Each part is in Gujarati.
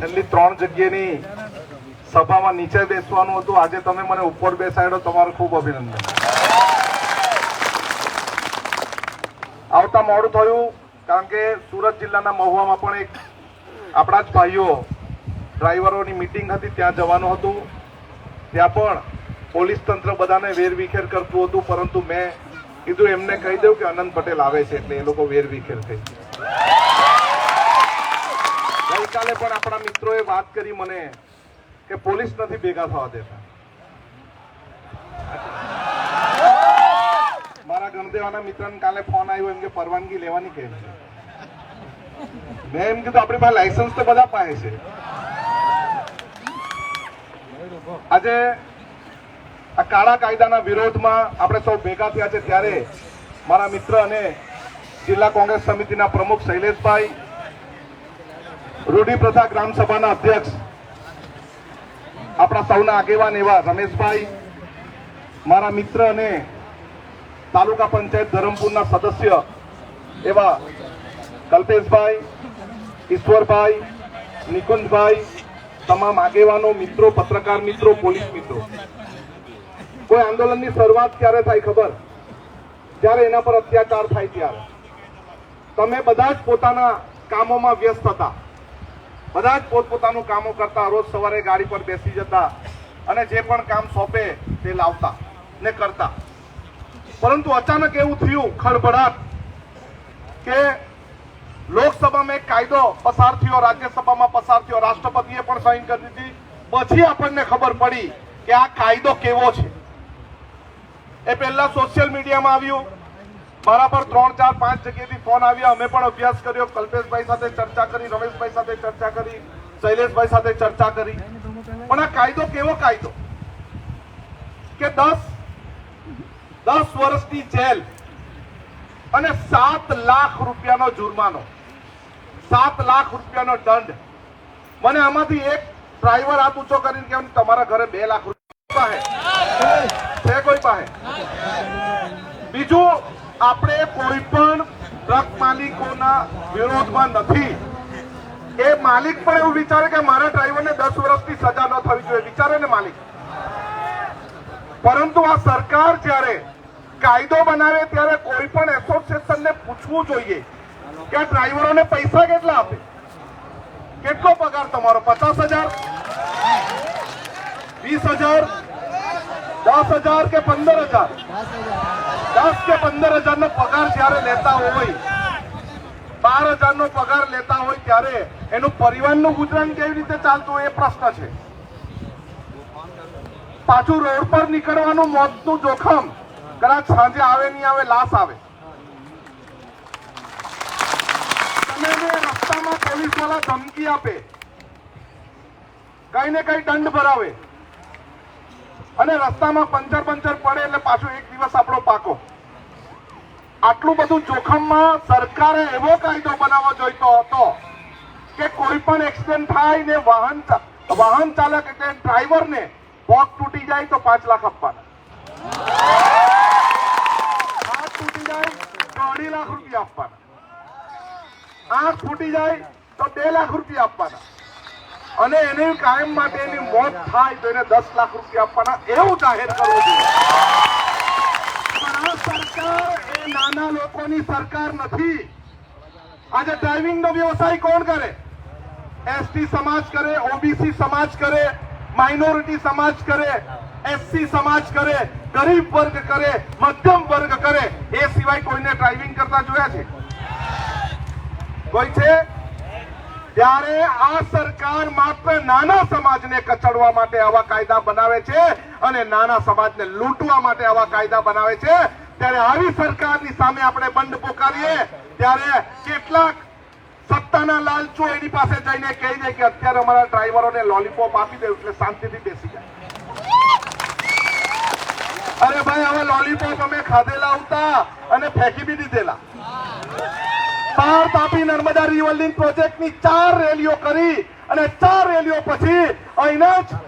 છેલ્લી ત્રણ જગ્યાની સભામાં નીચે બેસવાનું હતું. આજે તમે મને ઉપર બેસાડ્યો, તમારું ખૂબ અભિનંદન. આવતા મોડું થયું, કારણ કે સુરત જિલ્લાના મહુવામાં પણ એક આપણા જ ભાઈઓ ડ્રાઈવરોની મિટિંગ હતી, ત્યાં જવાનું હતું. ત્યાં પણ પોલીસ તંત્ર બધાને વેરવિખેર કરતું હતું, પરંતુ મેં કીધું, એમને કહી દઉં કે અનંત પટેલ આવે છે, એટલે એ લોકો વેરવિખેર થઈ ગઈકાલે પણ આપણા મિત્રોએ વાત કરી મને કે પોલીસ નથી ભેગા થવા દેતા. મારા ગણદેવાના મિત્રને કાલે ફોન આવ્યો, એમ કે પરવાનગી લેવાની છે. મેં એમ કીધું, આપણી પાસે લાયસન્સ તો બધા પાસે છે. આજે આ કાળા કાયદાના વિરોધમાં આપણે સૌ ભેગા થયા છે ત્યારે મારા મિત્ર અને જિલ્લા કોંગ્રેસ સમિતિના પ્રમુખ શૈલેષભાઈ રૂઢી પ્રથા ગ્રામ સભાના અધ્યક્ષ, આપણા સૌના આગેવાન એવા રમેશભાઈ, મારા મિત્ર અને તાલુકા પંચાયત ધરમપુરના સદસ્ય એવા કલ્પેશભાઈ, ઈશ્વરભાઈ, નિકુંજભાઈ, તમામ આગેવાનો, મિત્રો, પત્રકાર મિત્રો, પોલીસ મિત્રો. કોઈ આંદોલનની શરૂઆત ક્યારે થાય ખબર? જ્યારે એના પર અત્યાચાર થાય ત્યારે. તમે બધા જ પોતાના કામોમાં વ્યસ્ત હતા. બધા જ પોતપોતાનું કામો કરતા રોજ સવારે ગાડી પર બેસી જતા અને જે પણ કામ સોંપે તે લાવતા ને કરતા. પરંતુ અચાનક એવું થયું, ખળભળાટ, કે લોકસભામાં એક કાયદો પસાર થયો, રાજ્યસભામાં પસાર થયો. રાષ્ટ્રપતિએ પણ સાઈન કરી દીધી. પછી આપણને ખબર પડી કે આ કાયદો કેવો છે. એ પહેલા સોશિયલ મીડિયામાં આવ્યું. મારા ત્રણ, ચાર, પાંચ જગ્યાએથી ફોન આવ્યા. અમે પણ અભ્યાસ કર્યો. કલ્પેશભાઈ સાથે ચર્ચા કરી, રમેશભાઈ સાથે ચર્ચા કરી, શૈલેષભાઈ સાથે ચર્ચા કરી. પણ આ કાયદો કેવો કાયદો? કે દસ દસ વર્ષની જેલ અને સાત લાખ રૂપિયાનો જુર્માનો. સાત લાખ રૂપિયાનો દંડ. મને આમાંથી એક ડ્રાઈવર હાથ ઊંચો કરીને કે તમારા ઘરે બે લાખ રૂપિયા છે કોઈ પાસે? બીજું આપણે કોઈ પણ ટ્રક માલિકોના વિરોધમાં નથી. એ માલિક પણ એવું વિચારે કે મારા ડ્રાઈવરને દસ વર્ષની સજા ન થવી જોઈએ. વિચારે ને માલિક. પરંતુ આ સરકાર જ્યારે કાયદો બનાવે ત્યારે કોઈ પણ એસોસિએશનને પૂછવું જોઈએ કે ડ્રાઈવરોને પૈસા કેટલા આપે? કેટલો પગાર તમારો? પચાસ હજાર? વીસ હજાર? દસ હજાર કે પંદર હજાર? દસ કે પંદર હજાર નો પગાર જ્યારે લેતા હોય, બાર હજાર નો પગાર લેતા હોય ત્યારે એનું પરિવારનું ગુજરાન કેવી રીતે ચાલતું એ પ્રશ્ન છે. પાછું રોડ પર નીકળવાનું મોતનું જોખમ કદાચ સાંજે આવે નહીં આવે, લાશ આવે. તમે રસ્તામાં પોલીસવાળા ધમકી આપે, કઈ ને કઈ દંડ ભરાવે. અને રસ્તામાં પંચર પંચર પડે એટલે પાછો એક દિવસ આપણો પાકો. આટલું બધું જોખમમાં સરકારે એવો કાયદો બનાવવો જોઈતો હતો કે કોઈ પણ એક્સિડન્ટ થાય ને વાહન વાહન ચાલક એટલે ડ્રાઈવરને પગ તૂટી જાય તો પાંચ લાખ આપવાના. હાથ તૂટી જાય તો અઢી લાખ રૂપિયા આપવાના. આંખ ફૂટી જાય તો બે લાખ રૂપિયા આપવાના. અને એને કાયમ માટે એની મોત થાય તો એને દસ લાખ રૂપિયા આપવાના એવું જાહેર કરવું જોઈએ. નાના લોકોની સરકાર નથી. આજે ડ્રાઇવિંગ નો વ્યવસાય કોણ કરે? એસટી સમાજ કરે ઓબીસી સમાજ કરે માઇનોરિટી સમાજ કરે એસસી સમાજ કરે, ગરીબ વર્ગ કરે, મધ્યમ વર્ગ કરે, એ સિવાય કોઈને ડ્રાઇવિંગ કરતા જોયા છે? કોઈ છે? ત્યારે આ સરકાર માત્ર નાના સમાજને કચડવા માટે આવા કાયદા બનાવે છે અને નાના સમાજને લૂંટવા માટે આવા કાયદા બનાવે છે. ત્યારે આવી સરકારની સામે આપણે બંધ પોકારીએ. ત્યારે કેટલાક સત્તાના લાલચો એની પાસે જઈને કહી દે કે અત્યારે અમારા ડ્રાઈવરોને લોલીપોપ આપી દે એટલે શાંતિથી બેસી જાય. અરે ભાઈ હવે લોલીપોપ અમે ખાધેલા આવતા અને ફેંકી બી દીધેલા. પાર તાપી નર્મદા રિવરલિંક પ્રોજેક્ટની ચાર રેલીઓ કરી અને ચાર રેલીઓ પછી અહીંના જ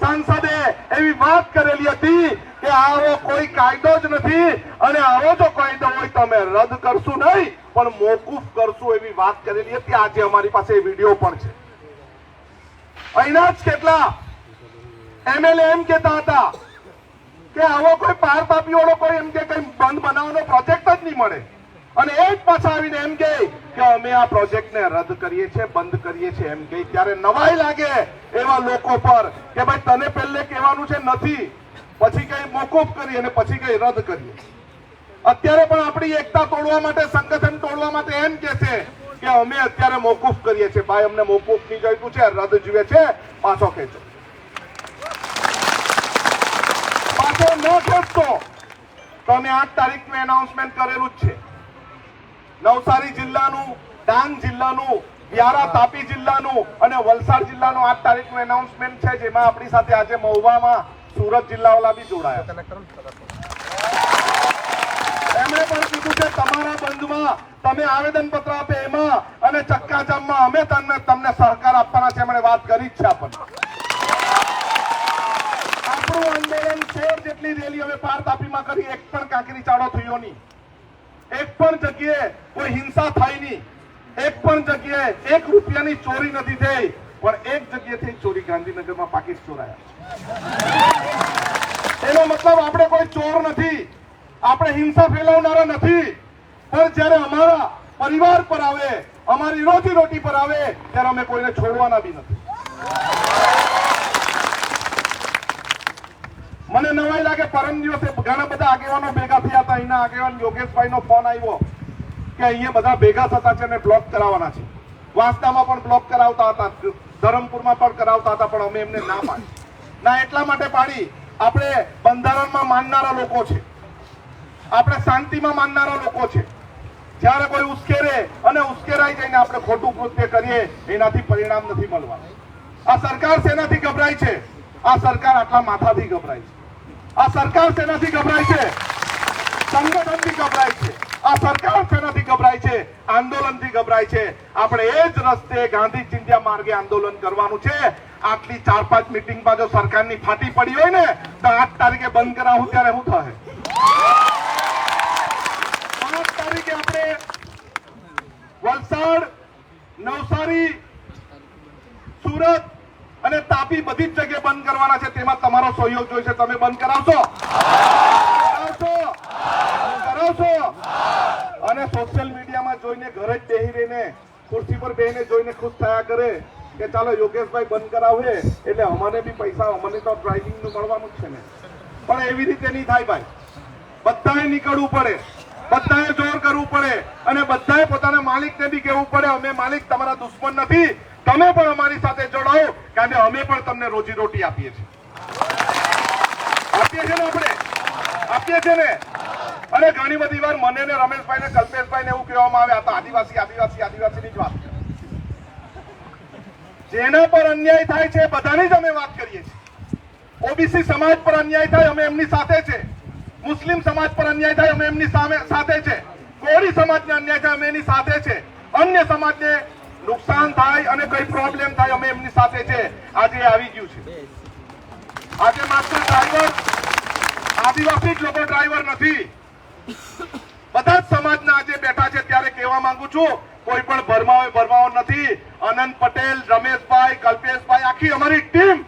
સાંસદે એવી વાત કરેલી હતી કે આવો કોઈ કાયદો જ નથી અને આવો જો કાયદો હોય તો અમે રદ કરશું નહીં, પણ મોકૂફ કરશું એવી વાત કરેલી હતી. આજે અમારી પાસે વીડિયો પણ છે. અહીંના જ કેટલા એમએલએ એમ કહેતા હતા કે આવો કોઈ પાર તાપી વાળો કોઈ એમ કે કઈ બંધ બનાવવાનો પ્રોજેક્ટ જ નહીં મળે. અને એ પાછા આવીને એમ કહે કે અમે આ પ્રોજેક્ટને રદ કરીએ છીએ, બંધ કરીએ છીએ એમ કહે. ત્યારે નવાઈ લાગે એવા લોકો પર કે ભાઈ તને પહેલે કહેવાનું છે નથી, પછી કઈ મોકૂફ કરી અને પછી કઈ રદ કરીએ. અત્યારે પણ આપણી એકતા તોડવા માટે, સંગઠન તોડવા માટે એમ કે છે કે અમે અત્યારે મોકૂફ કરીએ છીએ. ભાઈ, અમને મોકૂફ નહીં જોઈતું છે, રદ જુએ છે, પાછો ખેંચો પાછો ન ખેંચતો. તો અમે આઠ તારીખનું એનાઉન્સમેન્ટ કરેલું જ છે. નવસારી જિલ્લાનું, ડાંગ જિલ્લાનું, વ્યારા તાપી જિલ્લાનું અને વલસાડ જિલ્લાનું આઠ તારીખનું એનાઉન્સમેન્ટ છે, જેમાં આપણી સાથે આજે મહુવામાં સુરત જિલ્લાવાળા બી જોડાયા એમણે પણ કીધું છે, તમારા બંધમાં તમે આવેદન પત્ર આપે એમાં અને ચક્કાજામમાં અમે તમને તમને સહકાર આપવાના છે. એમણે વાત કરી જ છે આપણને. આપણું આંદોલન સોળ જેટલી રેલી અમે પાર તાપીમાં કરી, એક પણ કાંકરી ચાળો થયો નહીં. એક પણ જગ્યાએ કોઈ હિંસા થઈ નહીં. એક પણ જગ્યાએ એક રૂપિયાની ચોરી નથી થઈ, પણ એક જગ્યાએથી ચોરી ગાંધીનગરમાં પાકીટ ચોરાયા. એનો મતલબ આપણે કોઈ ચોર નથી. આપણે હિંસા ફેલાવનારા નથી. પણ જ્યારે અમારા પરિવાર પર આવે, અમારી રોજી રોટી પર આવે, ત્યારે અમે કોઈને છોડવાના બી નથી. મને નવાઈ લાગે, પરમ દિવસે ઘણા બધા આગેવાનો ભેગા થયા હતા. અહીંના આગેવાન યોગેશભાઈ નો ફોન આવ્યો કે અહીંયા બધા ભેગા થતા છે અને બ્લોક કરાવવાના છે. વાંસદામાં પણ બ્લોક કરાવતા હતા, ધરમપુરમાં પણ કરાવતા હતા, પણ અમે એમને ના પાડી. ના, એટલા માટે પાડી, આપણે બંધારણમાં માનનારા લોકો છે. આપણે શાંતિમાં માનનારા લોકો છે. જ્યારે કોઈ ઉશ્કેરે અને ઉશ્કેરાઈ જઈને આપણે ખોટું કૃત્ય કરીએ, એનાથી પરિણામ નથી મળવાનું. આ સરકાર શેનાથી ગભરાય છે? આ સરકાર આટલા માથાથી ગભરાય છે. આ સરકાર શેનાથી ગભરાય છે. સંગઠનથી ગભરાય છે. આ સરકાર શેનાથી ગભરાય છે. આંદોલનથી ગભરાય છે. આપણે એ જ રસ્તે ગાંધી ચિંધ્યા માર્ગે આંદોલન કરવાનું છે. આટલી ચાર પાંચ મિટિંગમાં જો સરકારની ફાટી પડી હોય ને, તો આઠ તારીખે બંધ કરાવું, ત્યારે શું થાય પાંચ તારીખે આપણે વલસાડ, નવસારી તાપી બધી જગ્યાએ બંધ કરવાના છે. તેમાં તમારો સહયોગ જોઈશે. તમે બંધ કરાવશો. કરાવશો. અને સોશિયલ મીડિયામાં જોઈને ઘરે જ બેહી રહીને, ખુરશી પર બેહીને જોઈને ખુશ થયા કરે કે ચાલો યોગેશભાઈ બંધ કરાવે એટલે અમને બી પૈસા, અમને તો ડ્રાઇવિંગનું મળવાનું છે ને. પણ એવી રીતે નહીં થાય ભાઈ. બધાએ નીકળવું પડે. બધાએ જોર કરવું પડે. અને બધાએ પોતાના માલિકને બી કહેવું પડે. અમે માલિક, તમારા દુશ્મન નથી. તમે પણ અમારી સાથે જોડાઓ, કારણ કે અમે પણ તમને રોજી રોટી આપીએ છીએ. આપીએ છીએ ને આપીએ છીએ ને? અને ઘણી બધી વાર મને ને રમેશભાઈ ને કલ્પેશભાઈ ને એવું કહેવામાં આવે આ તો આદિવાસી આદિવાસી, આદિવાસીની જ વાત. જેના પર અન્યાય થાય છે, બધાની જ અમે વાત કરીએ છીએ. ઓબીસી સમાજ પર અન્યાય થાય, અમે એમની સાથે છે. મુસ્લિમ સમાજ પર અન્યાય થાય, અમે એમની સામે, સાથે છે. કોળી સમાજને અન્યાય થાય, અમે એની સાથે છે. અન્ય સમાજને નુકસાન થાય અને કઈ પ્રોબ્લેમ થાય અમે એમની સાથે છે. આજે આવી ગયું છે. આજે માત્ર ડ્રાઈવર આદિવાસી જ લોકો ડ્રાઈવર નથી. બધા જ સમાજના આજે બેઠા છે. ત્યારે કહેવા માંગુ છું, કોઈ પણ ભરમાવે ભરમાવો નથી. અનંત પટેલ, રમેશભાઈ, કલ્પેશભાઈ, આખી અમારી ટીમ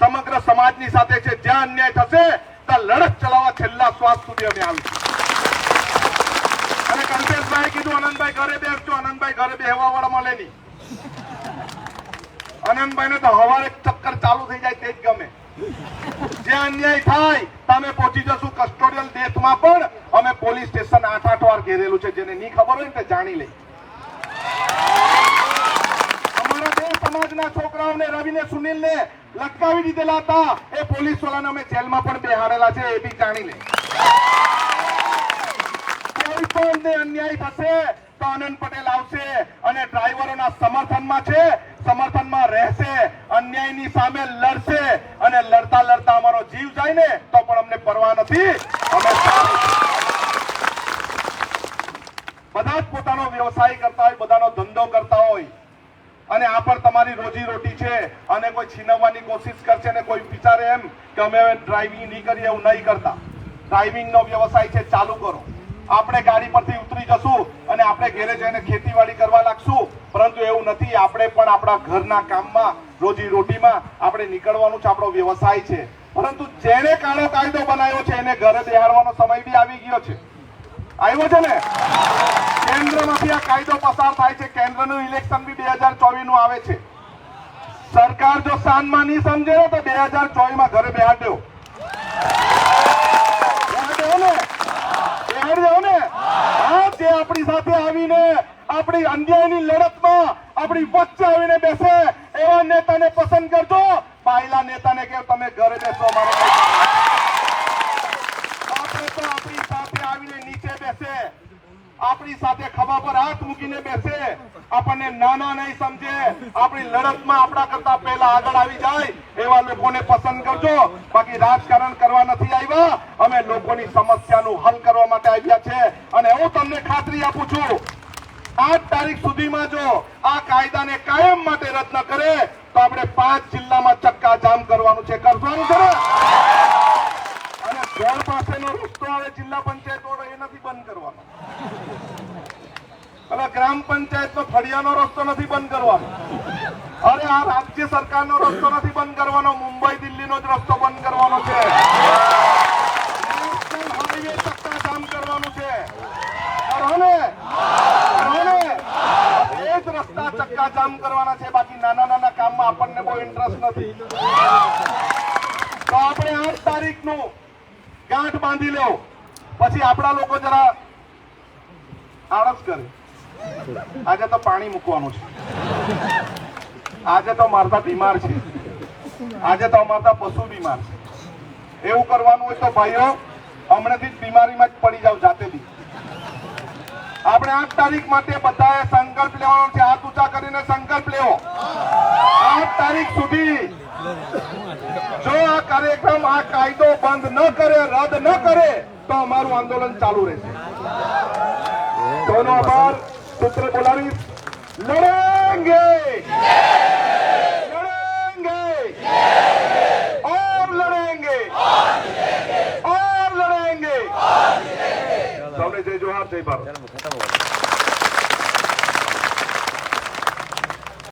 સમગ્ર સમાજની સાથે છે. જ્યાં અન્યાય થશે, ત્યાં લડત ચલાવવા છેલ્લા શ્વાસ સુધી અમે આવીશું. કલ્પેશભાઈ કીધું આનંદભાઈ ઘરે બેસજો આનંદભાઈ ઘરે બેહવા વાળા મળે નહીં. આનંદભાઈ ને તો હવારે ચક્કર ચાલુ થઈ જાય, તે જ ગમે. જે અન્યાય થાય, તમે પહોંચી જશું કસ્ટોડિયલ ડેથમાં પણ. અમે પોલીસ સ્ટેશન આઠ આઠ વાર ઘેરેલું છે, જેને નહીં ખબર હોય ને તે જાણી લે. અમારા બે સમાજના છોકરાઓને, રવિને, સુનિલને લટકાવી દીધેલા હતા. એ પોલીસ વાળાને અમે જેલમાં પણ બેહાડેલા છે, એ બી જાણી લે કોઈ પણ અન્યાય થશે તો આનંદ પટેલ આવશે અને ડ્રાઈવરોના સમર્થનમાં છે. સમર્થનમાં રહેશે, અન્યાયની સામે લડશે અને લડતા લડતા અમારો જીવ જાય ને તો પણ અમને પરવા નથી. બધા જ પોતાનો વ્યવસાય કરતા હોય, બધાનો ધંધો કરતા હોય. અને આ પણ તમારી રોજી રોટી છે. અને કોઈ છીનવવાની કોશિશ કરશે ને કોઈ વિચારે એમ કે અમે ડ્રાઇવિંગ નહીં કરીએ, એવું નહીં કરતા. ડ્રાઇવિંગ નો વ્યવસાય છે, ચાલુ કરો. આપણે ગાડી પરથી ઉતરી જશું અને આપણે ઘેરે જઈને ખેતીવાડી કરવા લાગશું. પરંતુ એવું નથી, આપણે પણ આપણા ઘરના કામમાં, રોજી રોટીમાં આપણે નીકળવાનું છે, આપણો વ્યવસાય છે. પરંતુ જેને કાળો કાયદો બનાવ્યો છે, એને ઘરે બેહાડવાનો સમય બી આવી ગયો છે. આવ્યો છે ને? કેન્દ્રમાંથી આ કાયદો પસાર થાય છે, કેન્દ્રનું ઇલેક્શન બી બે હજાર ચોવીસનું આવે છે. સરકાર જો સાનમાં નહીં સમજે તો બે હજાર ચોવીસમાં ઘરે બેહાડ્યો બેહાડ્યો ને બેહાડ્યો ને હા જે આપણી સાથે આવીને આપણી અન્યાયની લડતમાં આપણી વચ્ચે આવીને બેસે, એવા નેતાને પસંદ કરજો. પાયલા નેતાને કે તમે ઘરે બેસો તો આપણી સાથે આવીને નીચે બેસે. આપણી સાથે ખભા પર હાથ મૂકીને બેસે. આપણને નાના નહીં સમજે. આપણી લડતમાં આપણા કરતા પહેલા આગળ આવી જાય, એવા લોકોને પસંદ કરજો. બાકી રાજકારણ કરવા નથી તમને ખાતરી આપું છું. આઠ તારીખ સુધીમાં જો આ કાયદાને કાયમ માટે રદ ન કરે, તો આપણે પાંચ જિલ્લામાં ચક્કા જામ કરવાનું છે. કરવાનું છે અને ઘર પાસેનો રસ્તો આવે જિલ્લા પંચાયત વાળો એ નથી બંધ કરવાનો. અને ગ્રામ પંચાયતનો ફળિયાનો રસ્તો નથી બંધ કરવાનો. અરે, આ રાજ્ય સરકારનો રસ્તો નથી બંધ કરવાનો. મુંબઈ દિલ્હીનો જ રસ્તો બંધ કરવાનો છે નેશનલ હાઈવે ચક્કા જામ કરવાનું છે કરો ને કરો ને એ જ રસ્તા કામ કરવાના છે, બાકી નાના નાના કામમાં આપણને બહુ ઇન્ટરેસ્ટ નથી. તો આપણે આઠ તારીખનું ગાંઠ બાંધી લો પછી આપણા લોકો જરા આળસ કરે. આજે તો પાણી મૂકવાનું છે. આજે તો મારતા બીમાર છે. આજે તો અમારતા પશુ બીમાર છે. એવું કરવાનું હોય તો ભાઈઓ, હમણાંથી જ બીમારીમાં જ પડી જાવ જાતે બી આપણે આઠ તારીખ માટે બધાએ સંકલ્પ લેવાનો છે. હાથ ઊંચા કરીને સંકલ્પ લેવો. આઠ તારીખ સુધી જો આ કાર્યક્રમ, આ કાયદો બંધ ન કરે, રદ ન કરે, તો અમારું આંદોલન ચાલુ રહેશે. સૌનો આભાર. સૂત્ર બોલાવીશ લડેંગે. ¡Ay, ay, ay! ¡Ay,